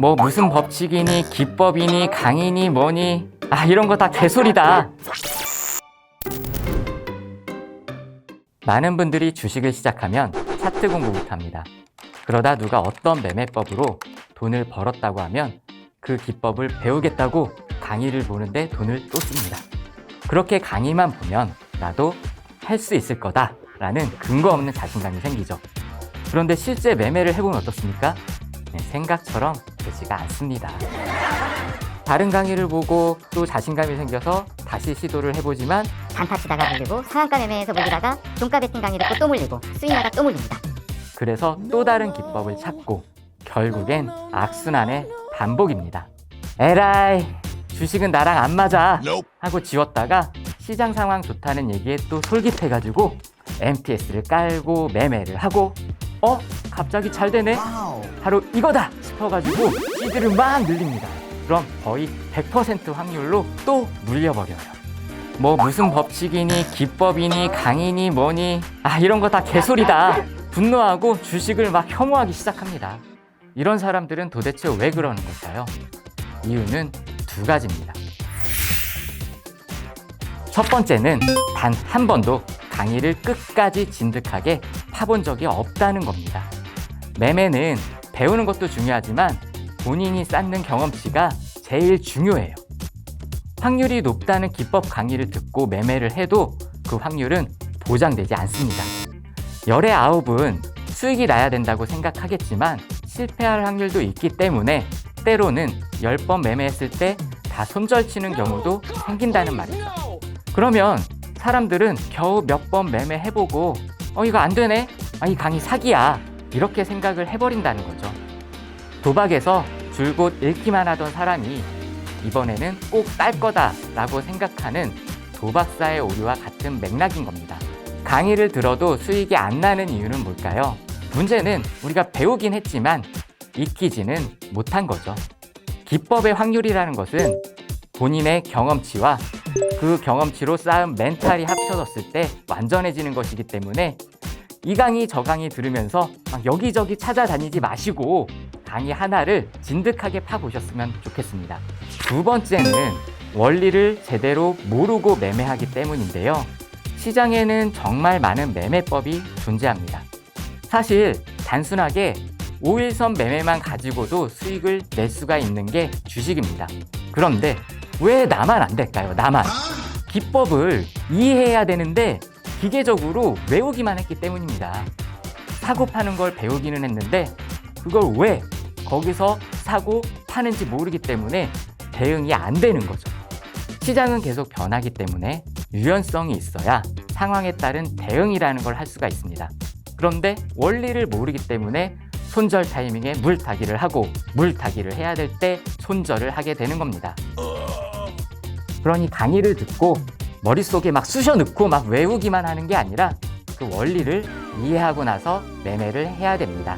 뭐 무슨 법칙이니 기법이니 강이니 뭐니 아 이런 거 다 개소리다. 많은 분들이 주식을 시작하면 차트 공부부터 합니다. 그러다 누가 어떤 매매법으로 돈을 벌었다고 하면 그 기법을 배우겠다고 강의를 보는데 돈을 또 씁니다. 그렇게 강의만 보면 나도 할 수 있을 거다라는 근거 없는 자신감이 생기죠. 그런데 실제 매매를 해보면 어떻습니까? 네, 생각처럼 되지가 않습니다. 다른 강의를 보고 또 자신감이 생겨서 다시 시도를 해보지만 단타 치다가 물리고 상한가 매매에서 물리다가 종가 베팅 강의 듣고 또 물리고 스윙하다 또 물립니다. 그래서 또 다른 기법을 찾고 결국엔 악순환의 반복입니다. 에라이 주식은 나랑 안 맞아 하고 지웠다가 시장 상황 좋다는 얘기에 또 솔깃해가지고 MTS를 깔고 매매를 하고 어? 갑자기 잘 되네? 바로 이거다 싶어가지고 시드를 막 늘립니다. 그럼 거의 100% 확률로 또 물려버려요. 뭐 무슨 법칙이니 기법이니 강이니 뭐니 아 이런 거 다 개소리다. 분노하고 주식을 막 혐오하기 시작합니다. 이런 사람들은 도대체 왜 그러는 걸까요? 이유는 두 가지입니다. 첫 번째는 단 한 번도 강의를 끝까지 진득하게 파본 적이 없다는 겁니다. 매매는 배우는 것도 중요하지만 본인이 쌓는 경험치가 제일 중요해요. 확률이 높다는 기법 강의를 듣고 매매를 해도 그 확률은 보장되지 않습니다. 열의 아홉은 수익이 나야 된다고 생각하겠지만 실패할 확률도 있기 때문에 때로는 10번 매매했을 때 다 손절치는 경우도 생긴다는 말이죠. 그러면 사람들은 겨우 몇 번 매매해보고 어 이거 안 되네? 아 이 강의 사기야. 이렇게 생각을 해버린다는 거죠. 도박에서 줄곧 잃기만 하던 사람이 이번에는 꼭 딸 거다라고 생각하는 도박사의 오류와 같은 맥락인 겁니다. 강의를 들어도 수익이 안 나는 이유는 뭘까요? 문제는 우리가 배우긴 했지만 익히지는 못한 거죠. 기법의 확률이라는 것은 본인의 경험치와 그 경험치로 쌓은 멘탈이 합쳐졌을 때 완전해지는 것이기 때문에 이 강의 저 강의 들으면서 막 여기저기 찾아다니지 마시고 강의 하나를 진득하게 파보셨으면 좋겠습니다. 두 번째는 원리를 제대로 모르고 매매하기 때문인데요. 시장에는 정말 많은 매매법이 존재합니다. 사실 단순하게 5일선 매매만 가지고도 수익을 낼 수가 있는 게 주식입니다. 그런데 왜 나만 안 될까요? 나만. 기법을 이해해야 되는데 기계적으로 외우기만 했기 때문입니다. 사고 파는 걸 배우기는 했는데 그걸 왜 거기서 사고 파는지 모르기 때문에 대응이 안 되는 거죠. 시장은 계속 변하기 때문에 유연성이 있어야 상황에 따른 대응이라는 걸 할 수가 있습니다. 그런데 원리를 모르기 때문에 손절 타이밍에 물타기를 하고 물타기를 해야 될 때 손절을 하게 되는 겁니다. 그러니 강의를 듣고 머릿속에 막 쑤셔 넣고 막 외우기만 하는 게 아니라 그 원리를 이해하고 나서 매매를 해야 됩니다.